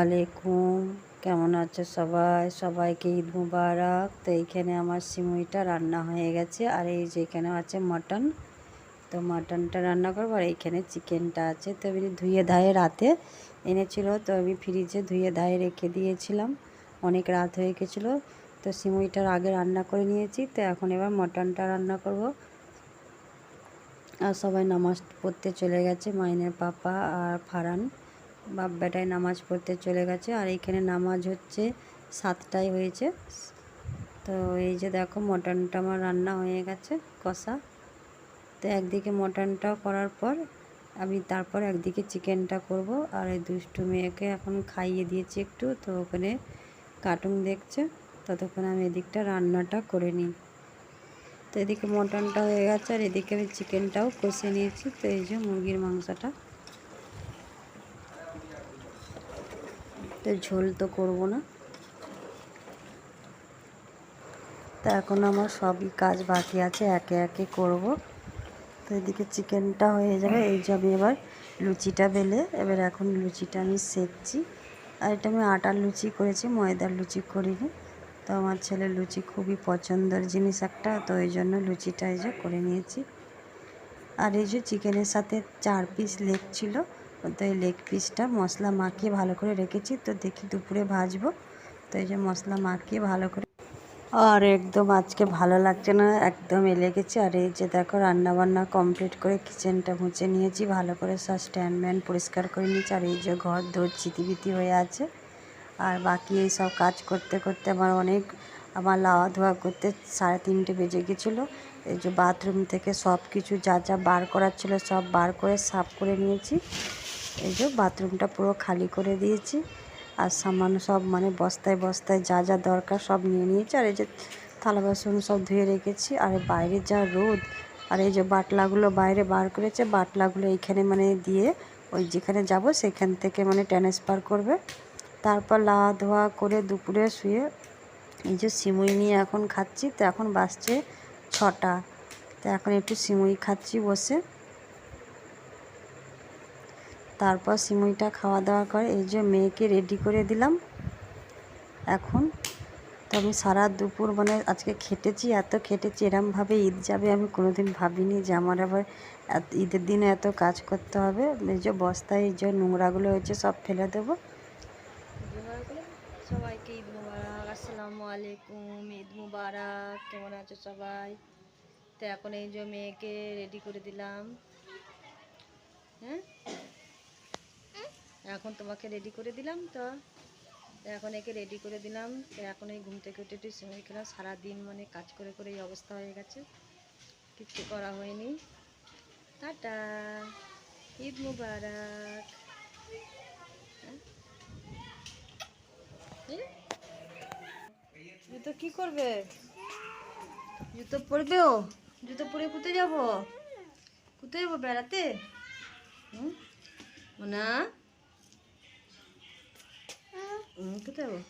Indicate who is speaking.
Speaker 1: আলাইকুম কেমন আছো সবাই? সবাইকে ঈদ মুবারক। তো এইখানে আমার সিমুইটা রান্না হয়ে গেছে। আর এই যে এখানে আছে মটন। তো মটনটা রান্না করব আর এইখানে চিকেনটা আছে। তো আমি ধুয়ে ধায়ে রাতে এনেছিল। তো আমি ফ্রিজে ধুয়ে ধায়ে রেখে দিয়েছিলাম। অনেক রাত হয়ে গেছিল। তো সিমুইটার আগে রান্না করে নিয়েছি। তো এখন এবার মটনটা রান্না করব। আর সবাই নামাজ পড়তে চলে গেছে। মাইনের পাপা আর ফারান বাপ বেটায় নামাজ পড়তে চলে গেছে আর এইখানে নামাজ হচ্ছে সাতটায় হয়েছে। তো এই যে দেখো মটনটা আমার রান্না হয়ে গেছে কষা। তো একদিকে মটনটা করার পর আমি তারপর একদিকে চিকেনটা করব আর এই দুষ্টু মেয়েকে এখন খাইয়ে দিয়েছি একটু। তো ওখানে কার্টুন দেখছে, ততক্ষণ আমি এদিকটা রান্নাটা করে নিই। তো এদিকে মটনটা হয়ে গেছে আর এদিকে আমি চিকেনটাও কষে নিয়েছি। তো এই যে মুরগির মাংসটা তো ঝোল তো করব না। তো এখন আমার সবই কাজ বাকি আছে, একে একে করব। তো এদিকে চিকেনটা হয়ে যাবে, এই যে আমি এবার লুচিটা বেলে, এবার এখন লুচিটা আমি সেকছি। আর এটা আমি আটার লুচি করেছি, ময়দার লুচি করিনি। তো আমার ছেলে লুচি খুবই পছন্দের জিনিস একটা, তো ওই জন্য লুচিটা এই যে করে নিয়েছি। আর এই যে চিকেনের সাথে চার পিস লেগ ছিল তো এই লেগ পিসটা মশলা মাখিয়ে ভালো করে রেখেছি। তো দেখি দুপুরে ভাজবো। তো এই যে মশলা মাখিয়ে ভালো করে আর একদম আজকে ভালো লাগছে না, একদম এলে গেছে। আর এই যে দেখো রান্না বান্না কমপ্লিট করে কিচেনটা মুছে নিয়েছি। ভালো করে সব স্ট্যান্ড ম্যান পরিষ্কার করে নিয়েছি। আর এই যে ঘর দৌড় চিতিবিতি হয়ে আছে। আর বাকি এই সব কাজ করতে করতে আমার অনেক আমার লাওয়া ধোয়া করতে সাড়ে তিনটে বেজে গেছিল। এই যে বাথরুম থেকে সব কিছু যা যা বার করার ছিল সব বার করে সাফ করে নিয়েছি। এই যে বাথরুমটা পুরো খালি করে দিয়েছি। আর সামান্য সব মানে বস্তায় বস্তায় যা যা দরকার সব নিয়ে নিয়েছি। আর এই যে থালা বাসন সব ধুয়ে রেখেছি। আর বাইরে যা রোদ, আর এই যে বাটলাগুলো বাইরে বার করেছে, বাটলাগুলো এইখানে মানে দিয়ে ওই যেখানে যাব সেখান থেকে মানে ট্রান্সফার করবে। তারপর লাওয়া ধোয়া করে দুপুরে শুয়ে এই যে সিমুই নিয়ে এখন খাচ্ছি। তো এখন বাসছে ছটা। তো এখন একটু সিমুই খাচ্ছি বসে। তারপর সিমুইটা খাওয়া দাওয়া করে, এই যে মেয়েকে রেডি করে দিলাম। এখন তো আমি সারা দুপুর মানে আজকে খেটেছি, এত খেটেছি, এরমভাবে ঈদ যাবে আমি কোনোদিন ভাবিনি যে আমার আবার ঈদের দিনে এত কাজ করতে হবে। এই যে বস্তায়, এই যে নোংরাগুলো হয়েছে, সব ফেলে দেবো। সবাইকে ঈদ মুবারক, আসসালামু আলাইকুম, ঈদ মুবারক, কেমন আছো সবাই? তো এখন এই যে মেয়েকে রেডি করে দিলাম। হ্যাঁ? এখন তোমাকে রেডি করে দিলাম তো। এখন একে রেডি করে দিলাম। এখন এই ঘুম থেকে উঠে একটু খেলাম সারাদিন মানে কাজ করে করে এই অবস্থা হয়ে গেছে। কিচ্ছু করা হয়নি। টাটা। ঈদ মুবারক। জুতো কি করবে? জুতো পরবে ও? জুতো পরে কোথায় যাব? কোথায় যাব বেড়াতে? হুম? না কোথায় যাব